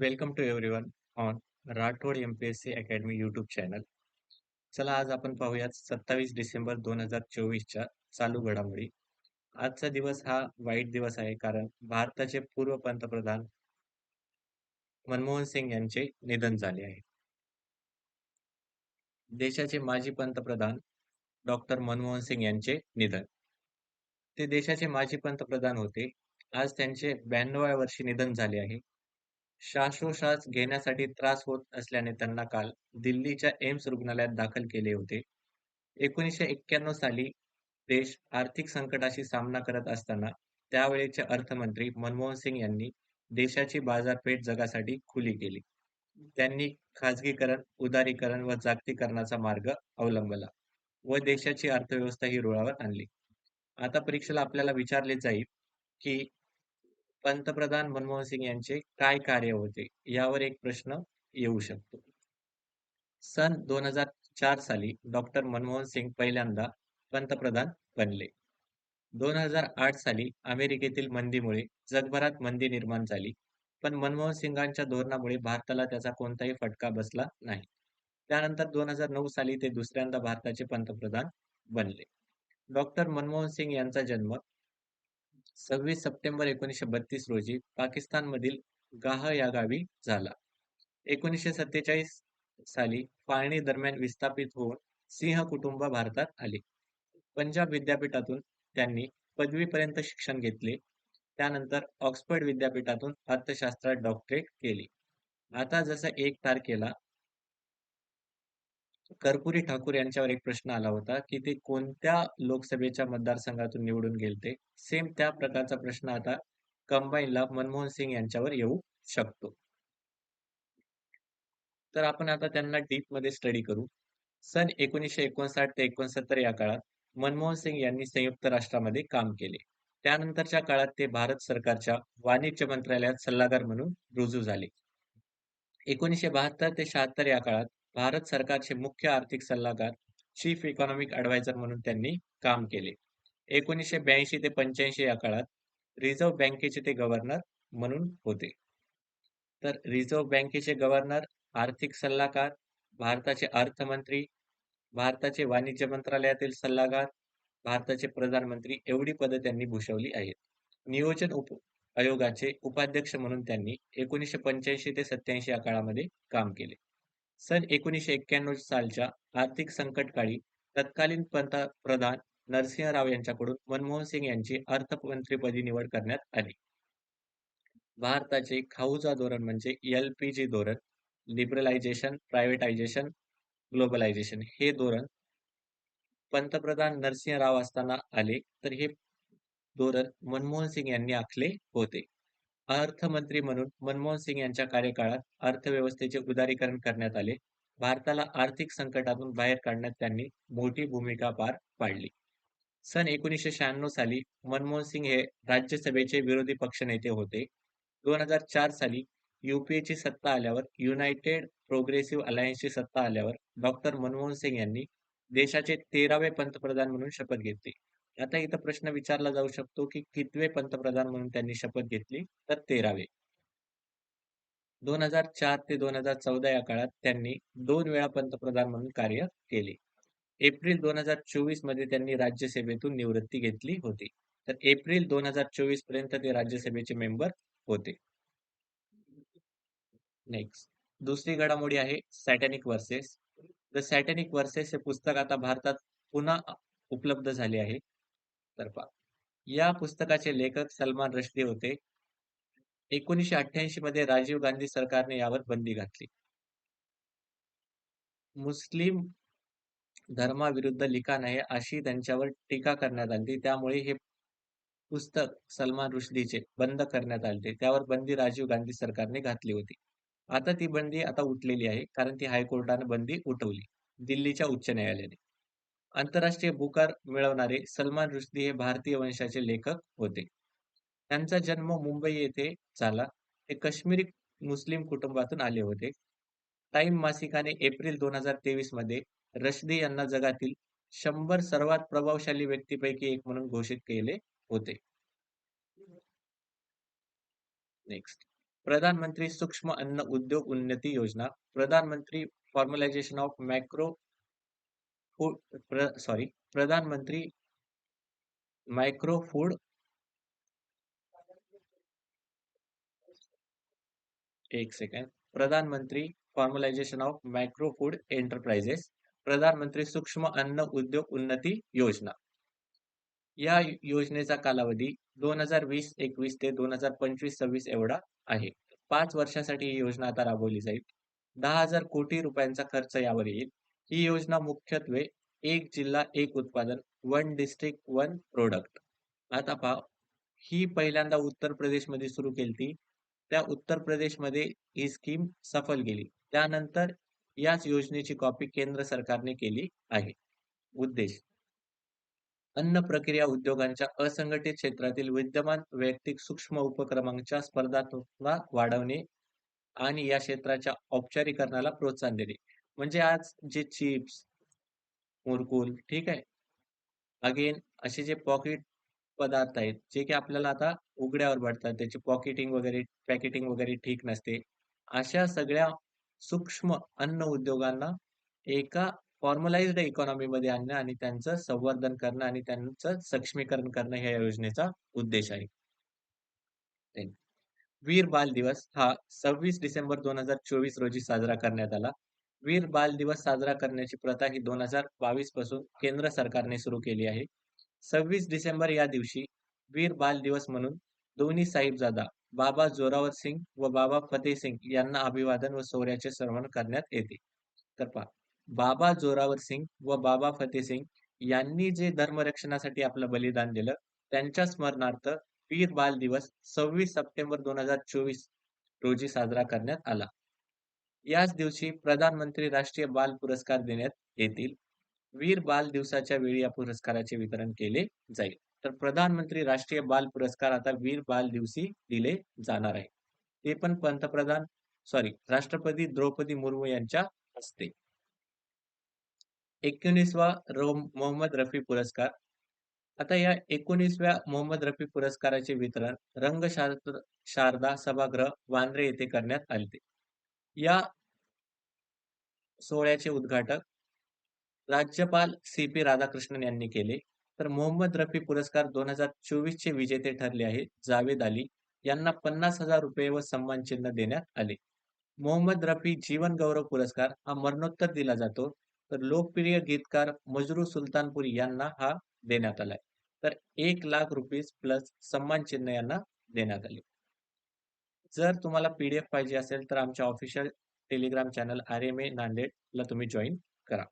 Welcome to everyone on Rathod MPSC academy YouTube channel. चला आज आपण पाहूयात 27 डिसेंबर 2024च्या चालू घडामोडी. आजचा दिवस हा वाईट दिवस आहे कारण भारताचे पूर्व पंतप्रधान मनमोहन सिंग यांचे निधन झाले आहे. देशाचे माजी पंतप्रधान डॉक्टर मनमोहन सिंग यांचे निधन. ते देशाचे माजी पंतप्रधान होते. आज त्यांचे 92व्या वर्षी निधन झाले आहे. श्वासोश्वास घेण्यासाठी त्रास होत असल्याने त्यांना काल दिल्लीच्या एम्स रुग्णालयात दाखल केले होते. 1991 साली देश आर्थिक संकटाशी सामना करत असताना त्यावेळेचे अर्थमंत्री मनमोहन सिंग यांनी देशाची बाजारपेठ जगासाठी खुली केली. त्यांनी खाजगीकरण, उदारीकरण व जागतिकीकरणाचा मार्ग अवलंबला व देशाची अर्थव्यवस्था ही रुळावर आणली. आता परीक्षेला आपल्याला विचारले जाईल, की पंतप्रधान मनमोहन सिंग यांचे काय कार्य होते? यावर एक प्रश्न येऊ शकतो. सन 2004 साली डॉक्टर मनमोहन सिंग पहिल्यांदा पंतप्रधान बनले. 2008 साली अमेरिकेतील मंदीमुळे जगभरात मंदी निर्माण झाली. पण मनमोहन सिंगांच्या धोरणामुळे भारताला त्याचा कोणताही फटका बसला नाही. त्यानंतर 2009 साली ते दुसऱ्यांदा भारताचे पंतप्रधान बनले. डॉक्टर मनमोहन सिंग यांचा जन्म 26 सप्टेंबर 1932 रोजी पाकिस्तानमधील गाह या गावी झाला. 1947 साली फाळणी दरम्यान विस्थापित होऊन सिंह कुटुंब भारतात आले. पंजाब विद्यापीठातून त्यांनी पदवीपर्यंत शिक्षण घेतले. त्यानंतर ऑक्सफर्ड विद्यापीठातून अर्थशास्त्रात डॉक्टरेट केली. आता जसं एक तारखेला कर्पुरी ठाकूर यांच्यावर एक प्रश्न आला होता, की ते कोणत्या लोकसभेच्या मतदारसंघातून निवडून गेलते? सेम त्या प्रकारचा प्रश्न आता कंबाईनला मनमोहन सिंग यांच्यावर येऊ शकतो. तर आपण आता त्यांना डीपमध्ये स्टडी करू. सन 1959 ते 69 या काळात मनमोहन सिंग यांनी संयुक्त राष्ट्रामध्ये काम केले. त्यानंतरच्या काळात ते भारत सरकारच्या वाणिज्य मंत्रालयात सल्लागार म्हणून रुजू झाले. 1972 ते 76 या काळात भारत सरकारचे मुख्य आर्थिक सल्लागार, चीफ इकॉनॉमिक ॲडवायझर म्हणून त्यांनी काम केले. 1982 ते 85 या काळात रिझर्व्ह बँकेचे ते गव्हर्नर म्हणून होते. तर रिझर्व्ह बँकेचे गव्हर्नर, आर्थिक सल्लागार, भारताचे अर्थमंत्री, भारताचे वाणिज्य मंत्रालयातील सल्लागार, भारताचे प्रधानमंत्री एवढी पदं त्यांनी भूषवली आहेत. नियोजन उप आयोगाचे उपाध्यक्ष म्हणून त्यांनी 1985 ते 87 या काळामध्ये काम केले. सन 1991 सालच्या आर्थिक संकटकाळी तत्कालीन पंतप्रधान नरसिंह राव यांच्याकडून मनमोहन सिंग यांची अर्थमंत्रीपदी निवड करण्यात आली. भारताचे खाऊचा धोरण म्हणजे एल-पी-जी धोरण, लिबरलायझेशन, प्रायव्हेटायझेशन, ग्लोबलायझेशन हे धोरण पंतप्रधान नरसिंह राव असताना आले. तर हे धोरण मनमोहन सिंग यांनी आखले होते. अर्थमंत्री म्हणून मनमोहन सिंग यांच्या कार्यकाळात अर्थव्यवस्थेचे उदारीकरण करण्यात आले. भारताला आर्थिक संकटातून बाहेर काढण्यात त्यांनी मोठी भूमिका पार पाडली. सन 1996 साली मनमोहन सिंग हे राज्यसभेचे विरोधी पक्षनेते होते. 2004 साली युपीएची सत्ता आल्यावर युनायटेड प्रोग्रेसिव्ह अलायन्सची सत्ता आल्यावर डॉक्टर मनमोहन सिंग यांनी देशाचे 13वे पंतप्रधान म्हणून शपथ घेतली. आता इथं प्रश्न विचारला जाऊ शकतो, की कितवे पंतप्रधान म्हणून त्यांनी शपथ घेतली? तर 13वे. 2004 ते 2014 या काळात त्यांनी दोन वेळा पंतप्रधान म्हणून कार्य केले. एप्रिल 2024 मध्ये त्यांनी राज्यसभेतून निवृत्ती घेतली होती. तर एप्रिल 2024 पर्यंत ते राज्यसभेचे मेंबर होते. नेक्स्ट दुसरी घडामोडी आहे satanic verses the satanic verses हे पुस्तक आता भारतात पुन्हा उपलब्ध झाले आहे. तर्फा या पुस्तकाचे लेखक सलमान रश्दी होते. 1988 मध्ये राजीव गांधी सरकारने यावर बंदी घातली. मुस्लिम धर्माविरुद्ध लिखाण आहे अशी त्यांच्यावर टीका करण्यात आली. त्यामुळे हे पुस्तक सलमान रुश्दीचे बंद करण्यात आले. त्यावर बंदी राजीव गांधी सरकारने घातली होती. आता ती बंदी आता उठलेली आहे. कारण ती हायकोर्टाने बंदी उठवली. दिल्लीच्या उच्च न्यायालयाने. आंतरराष्ट्रीय बुकार मिळवणारे सलमान रुश्दी हे भारतीय वंशाचे लेखक होते. त्यांचा जन्म मुंबई येथे झाला. ते काश्मीरी मुस्लिम कुटुंबातून आले होते. टाइम मासिकाने एप्रिल 2023 मध्ये रश्दी यांना जगातील शंभर सर्वात प्रभावशाली व्यक्तीपैकी एक म्हणून घोषित केले होते. नेक्स्ट प्रधानमंत्री सूक्ष्म अन्न उद्योग उन्नती योजना, प्रधानमंत्री फॉर्मलायझेशन ऑफ मॅक्रो प्र सॉरी प्रधानमंत्री मायक्रो फूड एक सेकंड प्रधानमंत्री formalisation of micro food enterprises प्रधानमंत्री सूक्ष्म अन्न उद्योग उन्नती योजना. या योजनेचा कालावधी दोन हजार वीस एकवीस ते दोन हजार पंचवीस सव्वीस एवढा आहे. पाच वर्षासाठी ही योजना आता राबवली जाईल. दहा हजार कोटी रुपयांचा खर्च यावर येईल. ही योजना मुख्यत्वे एक जिल्हा एक उत्पादन वन डिस्ट्रिक्ट वन प्रोडक्ट आता पहा ही पहिल्यांदा उत्तर प्रदेशमध्ये सुरू केली त्या उत्तर प्रदेशमध्ये ही स्कीम सफल गेली. त्यानंतर याच योजनेची कॉपी केंद्र सरकारने केली आहे. उद्देश? अन्न प्रक्रिया उद्योगांच्या असंघटित क्षेत्रातील विद्यमान वैयक्तिक सूक्ष्म उपक्रमांच्या स्पर्धात्मकता वाढवणे आणि या क्षेत्राच्या औपचारिकरणाला प्रोत्साहन देणे. म्हणजे आज जे चिप्स मुरकुल ठीक आहे? अगेन असे जे पॉकेट पदार्थ आहेत जे की आपल्याला आता उघड्यावर पडतात त्याची पॉकेटिंग वगैरे पॅकेटिंग वगैरे ठीक नसते अशा सगळ्या सूक्ष्म अन्न उद्योगांना एका फॉर्मलाइज्ड इकॉनॉमीमध्ये आणणं आणि त्यांचं संवर्धन करणं आणि त्यांचं सक्षमीकरण करणं ह्या योजनेचा उद्देश आहे. वीर बाल दिवस हा सव्वीस डिसेंबर दोन हजार चोवीस रोजी साजरा करण्यात आला. वीर बाल दिवस साजरा करण्याची प्रथा ही दोन हजार बावीसपासून केंद्र सरकारने सुरू केली आहे. सव्वीस डिसेंबर या दिवशी वीर बाल दिवस म्हणून दोन्ही साहिबजादा बाबा जोरावर सिंग व बाबा फतेह सिंग यांना अभिवादन व शौर्याचे श्रवण करण्यात येते. तर पहा बाबा जोरावर सिंग व बाबा फतेह सिंग यांनी जे धर्मरक्षणासाठी आपलं बलिदान दिलं त्यांच्या स्मरणार्थ वीर बाल दिवस सव्वीस सप्टेंबर दोन हजार चोवीस रोजी साजरा करण्यात आला. याच दिवशी प्रधानमंत्री राष्ट्रीय बाल पुरस्कार देण्यात येतील. वीर बाल दिवसाच्या वेळी या पुरस्काराचे वितरण केले जाईल. तर प्रधानमंत्री राष्ट्रीय बाल पुरस्कार आता वीर बाल दिवशी दिले जाणार आहे. ते पण पंतप्रधान सॉरी राष्ट्रपती द्रौपदी मुर्मू यांच्या हस्ते. एकोणीसवा मोहम्मद रफी पुरस्कार. आता या एकोणीसव्या मोहम्मद रफी पुरस्काराचे वितरण रंग शारदा सभागृह वांद्रे येथे करण्यात आले या सोहळ्याचे उद्घाटक राज्यपाल सी पी राधाकृष्णन यांनी केले. तर मोहम्मद रफी पुरस्कार दोन हजार चोवीस चे विजेते ठरले आहेत. जावेद अली यांना पन्नास हजार रुपये व सन्मान चिन्ह देण्यात आले. मोहम्मद रफी जीवन गौरव पुरस्कार हा मरणोत्तर दिला जातो. तर लोकप्रिय गीतकार मजरू सुलतानपुरी यांना हा देण्यात आलाय. तर एक लाख रुपीज प्लस सन्मान चिन्ह यांना देण्यात आले. जर तुम्हाला पीडीएफ पाहिजे असेल तर आमच्या official Telegram channel R M A नांदेडला तुम्ही जॉईन करा.